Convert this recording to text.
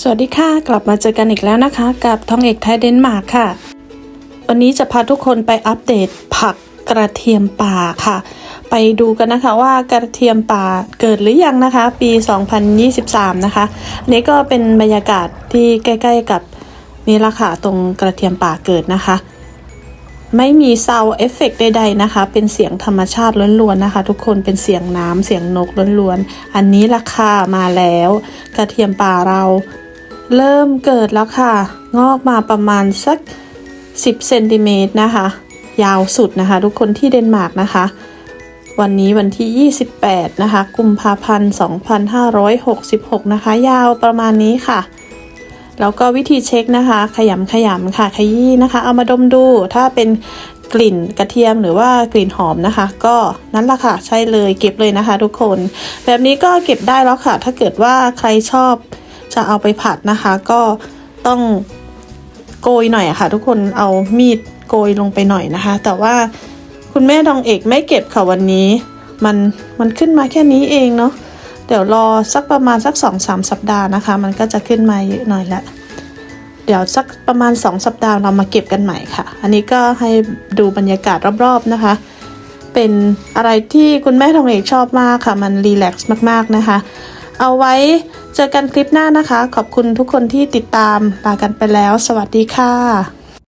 สวัสดีค่ะ กลับมาเจอกันอีกแล้วนะคะ กับทองเอกไทยเดนมาร์กค่ะ วันนี้จะพาทุกคนไปอัปเดตผักกระเทียมป่าค่ะ ไปดูกันนะคะว่ากระเทียมป่าเกิดหรือยังนะคะ ปี 2023 นะคะอันนี้ก็เป็นบรรยากาศที่ใกล้ ๆ กับนี่ละค่ะตรงกระเทียมป่าเกิดนะคะ ไม่มีซาวเอฟเฟกใดๆนะคะ เป็นเสียงธรรมชาติล้วนๆนะคะ ทุกคนเป็นเสียงน้ำเสียงนกล้วนๆ อันนี้ราคามาแล้ว กระเทียมป่าเรา เริ่มเกิดแล้วค่ะ งอกมาประมาณสัก 10เซนติเมตรนะคะ ยาวสุดนะคะ ทุกคนที่เดนมาร์กนะคะ วันนี้วันที่ 28 นะคะ กุมภาพันธ์ 2566 นะคะ ยาวประมาณนี้ค่ะ แล้วก็วิธีเช็คนะคะ ขยำขยำค่ะ ขยี้นะคะ เอามาดมดู ถ้าเป็นกลิ่นกระเทียมหรือว่ากลิ่นหอมนะคะ ก็นั่นแหละค่ะ ใช่เลยเก็บเลยนะคะ ทุกคน แบบนี้ก็เก็บได้แล้วค่ะ ถ้าเกิดว่าใครชอบ จะเอาไปผัดนะคะ ก็ต้องโกยหน่อยะค่ะ ทุกคนเอามีดโกยลงไปหน่อยนะคะ แต่ว่าคุณแม่ทองเอกไม่เก็บค่ะวันนี้มันมันขึ้นมาแค่นี้เองเนาะเดี๋ยวรอสักประมาณสักสองสามสัปดาห์นะคะ มันก็จะขึ้นมาเยอะหน่อยละเดี๋ยวสักประมาณ 2 สัปดาห์เรามาเก็บกันใหม่ค่ะ อันนี้ก็ให้ดูบรรยากาศรอบๆนะคะ เป็นอะไรที่คุณแม่ทองเอกชอบมากค่ะ มันรีแลกซ์มากๆนะคะ เอาไว้ เจอกันคลิปหน้านะคะ ขอบคุณทุกคนที่ติดตามลากันไปแล้ว สวัสดีค่ะ